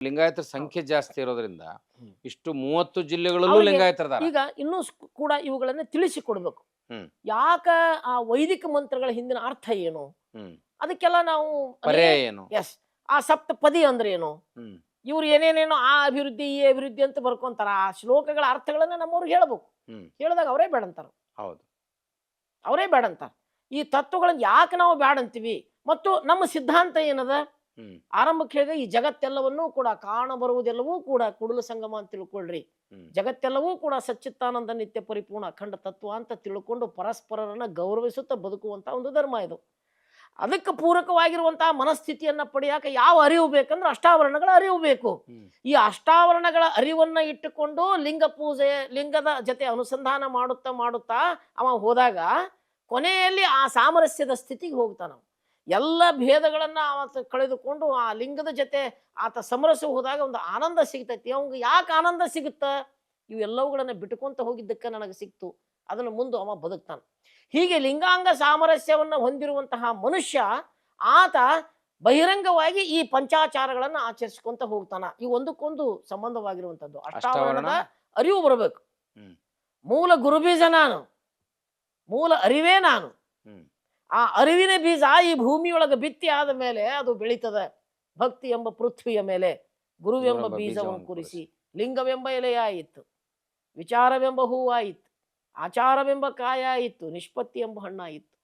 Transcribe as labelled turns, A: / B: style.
A: ಲಿಂಗಾಯತರ ಸಂಖ್ಯೆ ಜಾಸ್ತಿ ಇರೋದ್ರಿಂದ ಇಷ್ಟು ಮೂವತ್ತು ಜಿಲ್ಲೆಗಳಲ್ಲೂ
B: ಲಿಂಗಾಯತರದ
A: ಲಿಂಗಾಯತರದಾರ
B: ಈಗ ಇನ್ನೂ ಸ್- ಕೂಡ ಇವುಗಳನ್ನ ತಿಳಿಸಿಕೊಡ್ಬೇಕು.
A: ಹ್ಮ್.
B: ಯಾಕ ಆ ವೈದಿಕ ಮಂತ್ರಗಳ ಹಿಂದಿನ ಅರ್ಥ ಏನು?
A: ಹ್ಮ್.
B: ಅದಕ್ಕೆಲ್ಲ ನಾವು
A: ಪರ್ಯಾಯ ಏನು?
B: ಎಸ್. ಆ ಸಪ್ತಪದಿ ಅಂದ್ರೆ ಏನು?
A: ಹ್ಮ್.
B: ಇವ್ರು ಏನೇನೇನೋ ಆ ಅಭಿವೃದ್ಧಿ ಈ ಅಭಿವೃದ್ಧಿ ಅಂತ ಬರ್ಕೊಂತಾರ. ಆ ಶ್ಲೋಕಗಳ ಅರ್ಥಗಳನ್ನ ನಮ್ಮವ್ರಿಗೆ ಹೇಳ್ಬೇಕು.
A: ಹ್ಮ್.
B: ಹೇಳಿದಾಗ ಅವರೇ ಬೇಡ ಅಂತಾರ
A: ಹೌದು.
B: ಅವರೇ ಬೇಡ ಅಂತಾರ ಈ ತತ್ವಗಳನ್ನ ಯಾಕೆ ನಾವು ಬೇಡ ಅಂತೀವಿ ಮತ್ತು ನಮ್ಮ ಸಿದ್ಧಾಂತ ಏನದ? ಆರಂಭಕ್ಕೆ ಹೇಳಿದ್ರೆ ಈ ಜಗತ್ತೆಲ್ಲವನ್ನೂ ಕೂಡ ಕಾಣಬರುವುದೆಲ್ಲವೂ ಕೂಡ ಕುಡಲ ಸಂಗಮ ಅಂತ ತಿಳ್ಕೊಳ್ರಿ. ಜಗತ್ತೆಲ್ಲವೂ ಕೂಡ ಸಚ್ಚಿತ್ತಾನಂದ ನಿತ್ಯ ಪರಿಪೂರ್ಣ ಅಖಂಡ ತತ್ವ ಅಂತ ತಿಳ್ಕೊಂಡು ಪರಸ್ಪರರನ್ನ ಗೌರವಿಸುತ್ತಾ ಬದುಕುವಂತ ಒಂದು ಧರ್ಮ ಇದು. ಅದಕ್ಕೆ ಪೂರಕವಾಗಿರುವಂತಹ ಮನಸ್ಥಿತಿಯನ್ನ ಪಡೆಯಾಕ ಯಾವ ಅರಿವು ಬೇಕಂದ್ರೆ ಅಷ್ಟಾವರಣಗಳ ಅರಿವು ಬೇಕು. ಈ ಅಷ್ಟಾವರಣಗಳ ಅರಿವನ್ನ ಇಟ್ಟುಕೊಂಡು ಲಿಂಗ ಪೂಜೆ ಲಿಂಗದ ಜೊತೆ ಅನುಸಂಧಾನ ಮಾಡುತ್ತಾ ಮಾಡುತ್ತಾ ಅವ ಹೋದಾಗ ಕೊನೆಯಲ್ಲಿ ಆ ಸಾಮರಸ್ಯದ ಸ್ಥಿತಿಗೆ ಹೋಗ್ತಾನ. ಎಲ್ಲ ಭೇದಗಳನ್ನ ಆತ ಕಳೆದುಕೊಂಡು ಆ ಲಿಂಗದ ಜೊತೆ ಆತ ಸಮರಸ ಹೋದಾಗ ಒಂದು ಆನಂದ ಸಿಗ್ತೈತಿ. ಅವಂಗೆ ಯಾಕೆ ಆನಂದ ಸಿಗುತ್ತ? ಇವೆಲ್ಲವುಗಳನ್ನ ಬಿಟ್ಕೊಂತ ಹೋಗಿದ್ದಕ್ಕೆ ನನಗೆ ಸಿಕ್ತು. ಅದನ್ನು ಮುಂದೆ ಅವ ಬದುಕ್ತಾನ. ಹೀಗೆ ಲಿಂಗಾಂಗ ಸಾಮರಸ್ಯವನ್ನ ಹೊಂದಿರುವಂತಹ ಮನುಷ್ಯ ಆತ ಬಹಿರಂಗವಾಗಿ ಈ ಪಂಚಾಚಾರಗಳನ್ನ ಆಚರಿಸ್ಕೊಂತ ಹೋಗ್ತಾನ. ಈ ಒಂದಕ್ಕೊಂದು ಸಂಬಂಧವಾಗಿರುವಂಥದ್ದು ಅಷ್ಟಾವರಣದ
A: ಅಷ್ಟಾವರಣ
B: ಅರಿವು ಬರಬೇಕು. ಮೂಲ ಗುರುಬೀಜ ನಾನು. ಮೂಲ ಅರಿವೇ ನಾನು. ಆ ಅರಿವಿನ ಬೀಜ ಈ ಭೂಮಿಯೊಳಗೆ ಬಿತ್ತಿ ಆದ ಮೇಲೆ ಅದು ಬೆಳೀತದ. ಭಕ್ತಿ ಎಂಬ ಪೃಥ್ವಿಯ ಮೇಲೆ ಗುರುವೆಂಬ
A: ಬೀಜವನ್ನು
B: ಕುರಿಸಿ. ಲಿಂಗವೆಂಬ ಎಲೆಯಾಯಿತು ವಿಚಾರವೆಂಬ ಹೂವಾಯಿತು ಆಚಾರವೆಂಬ ಕಾಯಾಯಿತು ನಿಷ್ಪತ್ತಿ ಎಂಬ ಹಣ್ಣಾಯಿತು.